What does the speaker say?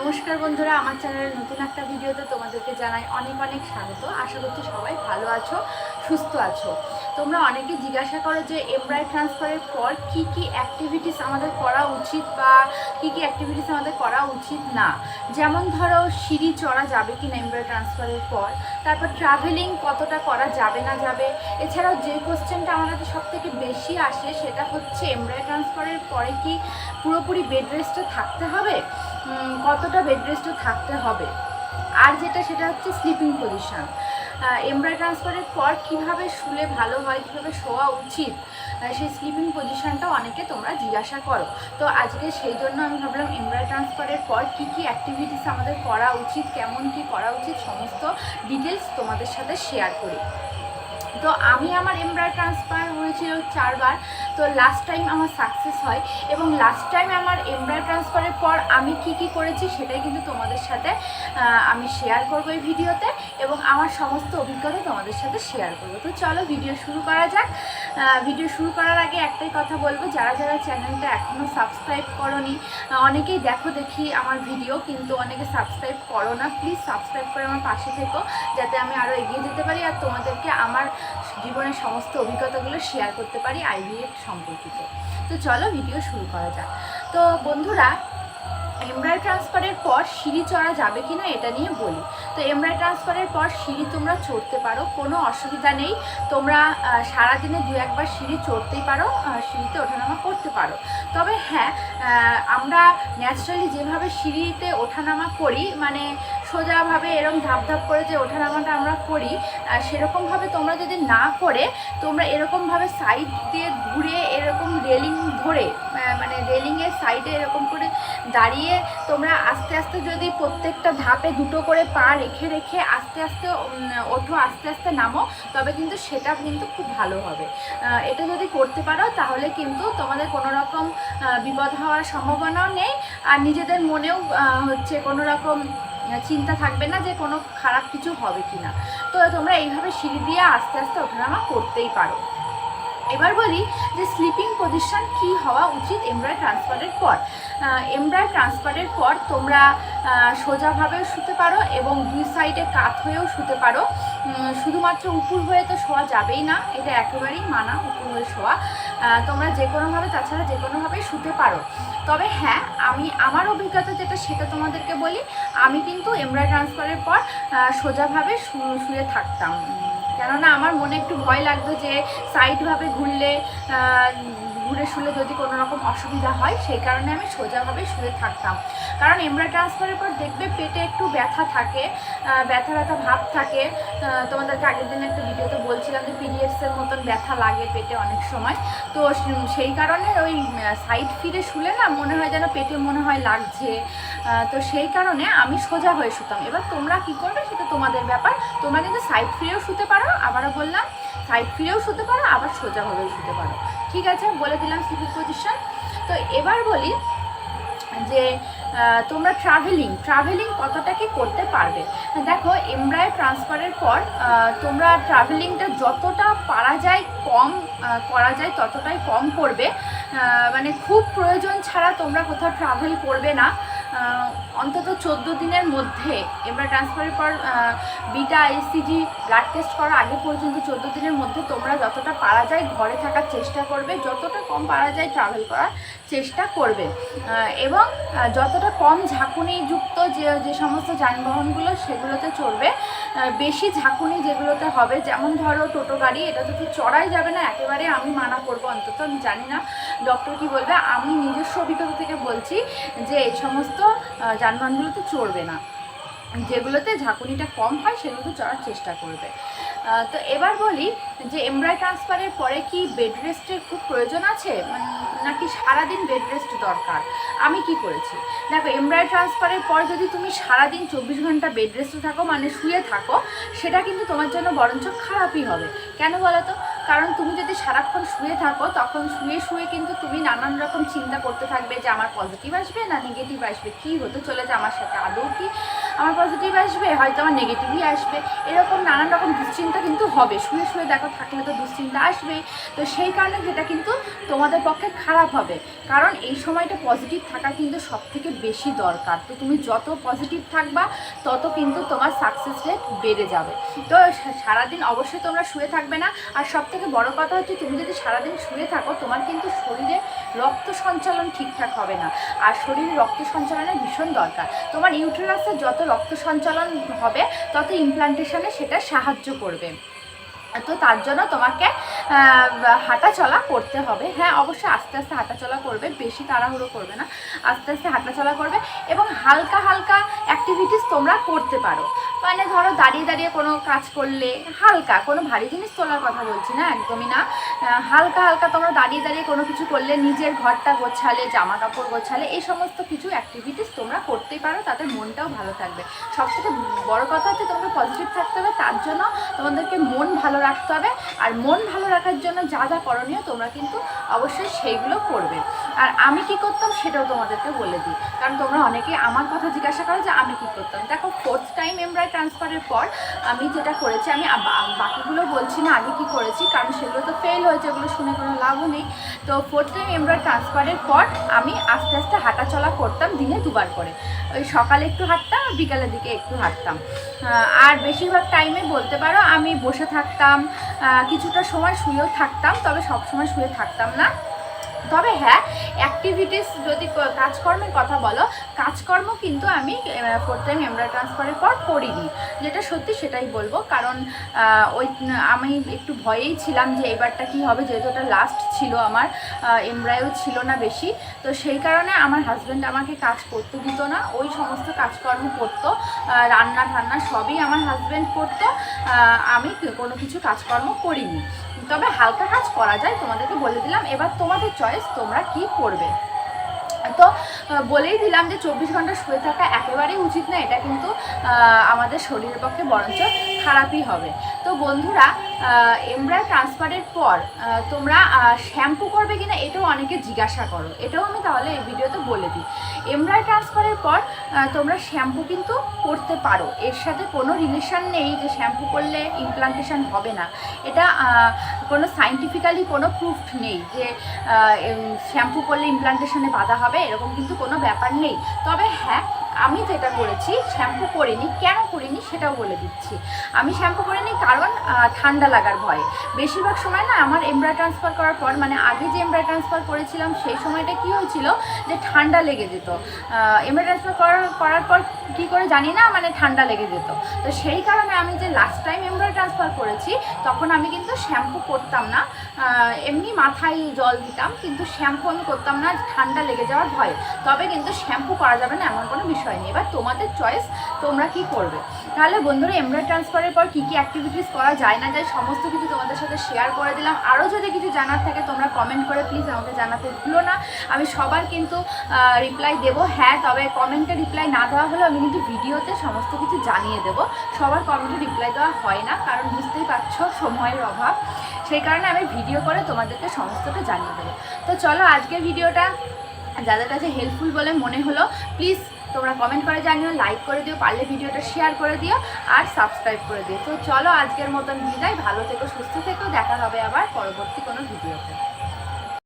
নমস্কার বন্ধুরা, আমার চ্যানেলের নতুন একটা ভিডিওতে তোমাদেরকে জানাই অনেক অনেক স্বাগত। আশা করছি সবাই ভালো আছো, সুস্থ আছো। তোমরা অনেকে জিজ্ঞাসা করো যে এমব্রয় ট্রান্সফারের পর কি কি অ্যাক্টিভিটিস আমাদের করা উচিত বা কি কি অ্যাক্টিভিটিস আমাদের করা উচিত না? যেমন ধরো, সিঁড়ি চড়া যাবে কি না এমব্রয় ট্রান্সফারের পর, তারপর ট্রাভেলিং কতটা করা যাবে না যাবে? এছাড়াও যে কোশ্চেনটা আমাদের সব থেকে বেশি আসে, সেটা হচ্ছে এমব্রয় ট্রান্সফারের পরে কি পুরোপুরি বেড রেস্টে থাকতে হবে? কতটা বেড রেস্টে থাকতে হবে। আর যেটা, সেটা হচ্ছে স্লিপিং পজিশান এমব্রয় ট্রান্সফারের পর কীভাবে শুলে ভালো হয়, কীভাবে শোয়া উচিত সেই স্লিপিং পজিশনটা অনেকে তোমরা জিজ্ঞাসা করো। তো আজকে সেই জন্য আমি ভাবলাম এমব্রয় ট্রান্সফারের পর কী কী অ্যাক্টিভিটিস আমাদের করা উচিত, কেমন কি করা উচিত, সমস্ত ডিটেলস তোমাদের সাথে শেয়ার করি। তো আমি আমার এমব্রয় ট্রান্সফার হয়েছিল চারবার। তো লাস্ট টাইম আমার সাকসেস হয় এবং লাস্ট টাইম আমার এমব্রয় ট্রান্সফারের পর আমি কি কি করেছি সেটাই কিন্তু তোমাদের সাথে আমি শেয়ার করব এই ভিডিওতে এবং আমার সমস্ত অভিজ্ঞতা তোমাদের সাথে শেয়ার করব। তো চলো ভিডিও শুরু করা যাক। ভিডিও শুরু করার আগে একটাই কথা বলব, যারা যারা চ্যানেলটা এখনও সাবস্ক্রাইব করনি অনেকেই দেখো দেখি আমার ভিডিও কিন্তু অনেকে সাবস্ক্রাইব করো না। প্লিজ সাবস্ক্রাইব করে আমার পাশে থেকো, যাতে আমি আরও এগিয়ে যেতে পারি আর তোমাদেরকে আমার জীবনের সমস্ত অভিজ্ঞতাগুলো শেয়ার করতে পারি আইভিএফ সম্পর্কিত। তো চলো ভিডিও শুরু করা যাক। তো বন্ধুরা এমব্রয় ট্রান্সফারের পর সিঁড়ি চড়া যাবে কি না এটা নিয়ে বলি। তো এমব্রয় ট্রান্সফারের পর সিঁড়ি তোমরা চড়তে পারো, কোনো অসুবিধা নেই। তোমরা সারাদিনে দু একবার সিঁড়ি চড়তেই পারো সিঁড়িতে ওঠানামা করতে পারো। তবে হ্যাঁ আমরা ন্যাচারালি যেভাবে সিঁড়িতে ওঠানামা করি মানে সোজাভাবে এরকম ধাপ ধাপ করে যে ওঠানামাটা আমরা করি সেরকমভাবে তোমরা যদি না করে, তোমরা এরকমভাবে সাইড দিয়ে ঘুরে এরকম রেলিং ধরে মানে রেলিংয়ের সাইডে এরকম করে দাঁড়িয়ে তোমরা আস্তে আস্তে যদি প্রত্যেকটা ধাপে দুটো করে পা রেখে রেখে আস্তে আস্তে ওঠো, আস্তে আস্তে নামো, তবে কিন্তু সেটা কিন্তু খুব ভালো হবে। এটা যদি করতে পারো তাহলে কিন্তু তোমাদের কোনো রকম বিপদ হওয়ার সম্ভাবনাও নেই। আর নিজেদের মনেও হচ্ছে কোনো রকম চিন্তা থাকবে না যে কোনো খারাপ কিছু হবে কি না তো তোমরা এইভাবে সিঁড়ি দিয়ে আস্তে আস্তে ওঠানামা করতেই পারো। এবার বলি যে স্লিপিং পজিশন কি হওয়া উচিত এমব্রয় ট্রান্সফারের পর। এমব্রয় ট্রান্সফারের পর তোমরা সোজাভাবেও শুতে পারো এবং দুই সাইডে কাত হয়েও শুতে পারো। শুধুমাত্র উপর হয়ে তো শোয়া যাবেই না, এটা একেবারেই মানা উপর হয়ে শোয়া। তোমরা যে কোনোভাবে, তাছাড়া যে কোনোভাবেই শুতে পারো। তবে হ্যাঁ আমি, আমার অভিজ্ঞতা যেটা, সেটা তোমাদেরকে বলি, আমি কিন্তু এমব্রয় ট্রান্সফারের পর সোজাভাবে শুয়ে থাকতাম। কেননা আমার মনে একটু ভয় লাগতো যে সাইডভাবে ঘুরলে ঘুরে শুলে যদি কোনো রকম অসুবিধা হয়, সেই কারণে আমি সোজাভাবে শুয়ে থাকতাম। কারণ এমব্রয় ট্রান্সফারের পর দেখবে পেটে একটু ব্যথা থাকে ব্যথা ব্যথা ভাব থাকে। তোমাদেরকে আগের দিন একটা ভিডিওতে বলছিলাম যে পিরিয়ডসের মতন ব্যথা লাগে পেটে অনেক সময়। তো সেই কারণে ওই সাইড ফিরে শুলে না মনে হয় যেন পেটে মনে হয় লাগছে। তো সেই কারণে আমি সোজা হয়ে শুতাম। এবার তোমরা কি করবে সেটা তোমাদের ব্যাপার। তোমরা কিন্তু সাইড ফিরেও শুতে পারো, আবারও বললাম সাইড ফিরেও শুতে পারো, আবার সোজাভাবেও শুতে পারো। ঠিক আছে, বলে দিলাম সিভিল পজিশন তো এবার বলি যে তোমরা ট্রাভেলিং ট্রাভেলিং কতটা কি করতে পারবে? দেখো এমব্রয় ট্রান্সফারের পর তোমরা ট্রাভেলিংটা যতটা পারা যায় কম করা যায় ততটাই কম করবে। মানে খুব প্রয়োজন ছাড়া তোমরা কোথাও ট্রাভেল করবে না। অন্তত চোদ্দ দিনের মধ্যে এমব্রয় ট্রান্সফারের পর বিটা এসিজি ব্লাড টেস্ট করার আগে পর্যন্ত চোদ্দ দিনের মধ্যে তোমরা যতটা পারা যায় ঘরে থাকার চেষ্টা করবে, যতটা কম পারা যায় ট্রাভেল করার চেষ্টা করবে। এবং যতটা কম ঝাঁকুনিযুক্ত যে যে সমস্ত যানবাহনগুলো সেগুলোতে চড়বে বেশি ঝাঁকুনি যেগুলোতে হবে, যেমন ধরো টোটো গাড়ি, এটা তো চড়াই যাবে না, একেবারে আমি মানা করব অন্তত, আমি জানি না ডক্টর কি বলবে, আমি নিজস্ব অভিজ্ঞতা থেকে বলছি যে এই সমস্ত যানবাহনগুলোতে চড়বে না। যেগুলোতে ঝাঁকুনিটা কম হয়, সেগুলোতে চড়ার চেষ্টা করবে। তো এবার বলি যে এমব্রয় ট্রান্সফারের পরে কি বেড রেস্টের খুব প্রয়োজন আছে? নাকি সারাদিন বেড রেস্ট দরকার? আমি কি করেছি? দেখো এমব্রয় ট্রান্সফারের পর যদি তুমি সারাদিন চব্বিশ ঘণ্টা বেড রেস্টে থাকো মানে শুয়ে থাকো, সেটা কিন্তু তোমার জন্য বরঞ্চ খারাপই হবে। কেন বলো তো? কারণ তুমি যদি সারাক্ষণ শুয়ে থাকো, তখন শুয়ে শুয়ে কিন্তু তুমি নানান রকম চিন্তা করতে থাকবে যে আমার পজিটিভ আসবে না নেগেটিভ আসবে। কি হতে চলেছে আমার সাথে? আদৌ কি আমার পজিটিভ আসবে, হয়তো আমার নেগেটিভই আসবে। এরকম নানান রকম দুশ্চিন্তা কিন্তু হবে। শুয়ে শুয়ে দেখো, থাকলে তো দুশ্চিন্তা আসবেই। তো সেই কারণে যেটা কিন্তু তোমাদের পক্ষে খারাপ হবে। কারণ এই সময়টা পজিটিভ থাকা কিন্তু সব থেকে বেশি দরকার। তো তুমি যত পজিটিভ থাকবা, তত কিন্তু তোমার সাকসেস রেট বেড়ে যাবে। তো সারাদিন অবশ্যই তোমরা শুয়ে থাকবে না। আর সব থেকে বড় কথা হচ্ছে, তুমি যদি সারাদিন শুয়ে থাকো, তোমার কিন্তু শরীরে রক্ত সঞ্চালন ঠিকঠাক হবে না। আর শরীরে রক্ত সঞ্চালনের ভীষণ দরকার। তোমার ইউটেরাসে যত রক্ত সঞ্চালন হবে, তত ইমপ্লান্টেশনে সেটা সাহায্য করবে। তো তার জন্য তোমাকে হাঁটা চলা করতে হবে। হ্যাঁ অবশ্যই আস্তে আস্তে হাঁটা চলা করবে, বেশি তাড়াহুড়ো করবে না। আস্তে আস্তে হাঁটা চলা করবে এবং হালকা হালকা অ্যাক্টিভিটিস তোমরা করতে পারো। মানে ধরো দাঁড়িয়ে দাঁড়িয়ে কোনো কাজ করলে হালকা, কোনো ভারী জিনিস তোলার কথা বলছি না, একদমই না। হালকা হালকা তোমরা দাঁড়িয়ে দাঁড়িয়ে কোনো কিছু করলে, নিজের ঘরটা গোছালে জামা কাপড় গোছালে, এই সমস্ত কিছু অ্যাক্টিভিটিস তোমরা করতেই পারো, তাতে মনটাও ভালো থাকবে। সব থেকে বড় কথা হচ্ছে তোমাকে পজিটিভ থাকতে হবে, তার জন্য তোমাদেরকে মন ভালো রাখতে হবে। আর মন ভালো রাখার জন্য যা যা করণীয় তোমরা কিন্তু অবশ্যই সেইগুলো করবে। আর আমি কি করতাম সেটাও তোমাদেরকে বলে দিই। কারণ তোমরা অনেকে আমার কথা জিজ্ঞাসা করো যে আমি কি করতাম। দেখো ফোর্থ টাইম এমব্রয় ট্রান্সফারের পর আমি যেটা করেছি, আমি বাকিগুলো বলছি না, আগে কি করেছি, কারণ সেগুলো তো ফেল হয়েছে, ওগুলো শুনে কোনো লাভও নেই। তো ফোর্থ টাইম এমব্রয় ট্রান্সফারের পর আমি আস্তে আস্তে হাঁটা চলা করতাম দিনে দুবার করে। ওই সকালে একটু হাঁটতাম আর বিকালের দিকে একটু হাঁটতাম। আর বেশিরভাগ টাইমে বলতে পারো আমি বসে থাকতাম কিছুটা সময় শুয়েও থাকতাম, তবে সব সময় শুয়ে থাকতাম না। তবে হ্যাঁ অ্যাক্টিভিটিস যদি কাজকর্মের কথা বলো, কাজকর্ম কিন্তু আমি ফোর্থ টাইম এমব্রয় ট্রান্সফারের পর করিনি। যেটা সত্যি সেটাই বলব, কারণ ওই আমি একটু ভয়েই ছিলাম যে এবারটা কি হবে, যেহেতু ওটা লাস্ট ছিল আমার এমব্রয়ও ছিল না বেশি। তো সেই কারণে আমার হাজব্যান্ড আমাকে কাজ করতে দিত না, ওই সমস্ত কাজকর্ম করতো রান্না ঠান্না সবই আমার হাজব্যান্ড করতো আমি কোনো কিছু কাজকর্ম করিনি। তবে হালকা কাজ করা যায়, তোমাদেরকে বলে দিলাম। এবার তোমাদের চয়েস তোমরা কি করবে তো বলেই দিলাম যে চব্বিশ ঘণ্টা শুয়ে থাকা একেবারেই উচিত না, এটা কিন্তু আমাদের শরীরের পক্ষে বরঞ্চ খারাপই হবে। তো বন্ধুরা এমব্রয় ট্রান্সফারের পর তোমরা শ্যাম্পু করবে কিনা এটাও অনেকে জিজ্ঞাসা করো। এটাও আমি তাহলে এই ভিডিওতে বলে দিই। এমব্রয় ট্রান্সফারের পর তোমরা শ্যাম্পু কিন্তু করতে পারো। এর সাথে কোনো রিলেশন নেই যে শ্যাম্পু করলে ইমপ্লান্টেশন হবে না। এটা কোনো সাইন্টিফিক্যালি কোনো প্রুফ নেই যে শ্যাম্পু করলে ইমপ্লান্টেশনে বাধা হবে। এরকম কিন্তু কোনো ব্যাপার নেই। তবে হ্যাঁ আমি যেটা করেছি, শ্যাম্পু করিনি, কেন করিনি সেটাও বলে দিচ্ছি। আমি শ্যাম্পু করিনি কারণ ঠান্ডা লাগার ভয়ে। বেশিরভাগ সময় না আমার এমব্রয় ট্রান্সফার করার পর মানে আগে যে এমব্রয় ট্রান্সফার করেছিলাম, সেই সময়টা কি হয়েছিল যে ঠান্ডা লেগে যেত। এমব্রয় ট্রান্সফার করার করার পর কী করে জানি না মানে ঠান্ডা লেগে যেত। তো সেই কারণে আমি যে লাস্ট টাইম এমব্রয় ট্রান্সফার করেছি, তখন আমি কিন্তু শ্যাম্পু করতাম না। এমনি মাথায় জল দিতাম, কিন্তু শ্যাম্পু আমি করতাম না, ঠান্ডা লেগে যাওয়ার ভয়ে। তবে কিন্তু শ্যাম্পু করা যাবে না, এমন কোনো বিষয় নেই এবার তোমাদের চয়েস তোমরা কি করবে? তাহলে বন্ধুরা এমব্রয় ট্রান্সফারের পর কী কী অ্যাক্টিভিটিস করা যায় না যায়, সমস্ত কিছু তোমাদের সাথে শেয়ার করে দিলাম। আরও যদি কিছু জানার থাকে, তোমরা কমেন্ট করে প্লিজ আমাকে জানাতে ভুলো না। আমি সবার কিন্তু রিপ্লাই দেবো। হ্যাঁ তবে কমেন্টে রিপ্লাই না দেওয়া হলেও আমি কিন্তু ভিডিওতে সমস্ত কিছু জানিয়ে দেবো। সবার কমেন্টে রিপ্লাই দেওয়া হয় না, কারণ বুঝতেই পারছ সময়ের অভাব। সেই কারণে আমি ভিডিও করে তোমাদেরকে সমস্তটা জানিয়ে দেবো। তো চলো আজকের ভিডিওটা যাদের কাছে হেল্পফুল বলে মনে হলো প্লিজ তোমরা কমেন্ট করে জানিও লাইক করে দিও, পারলে ভিডিওটা শেয়ার করে দিও আর সাবস্ক্রাইব করে দিও। তো চলো আজকের মতন বিদায়, ভালো থেকো, সুস্থ থেকো, দেখা হবে আবার পরবর্তী কোনো ভিডিওতে।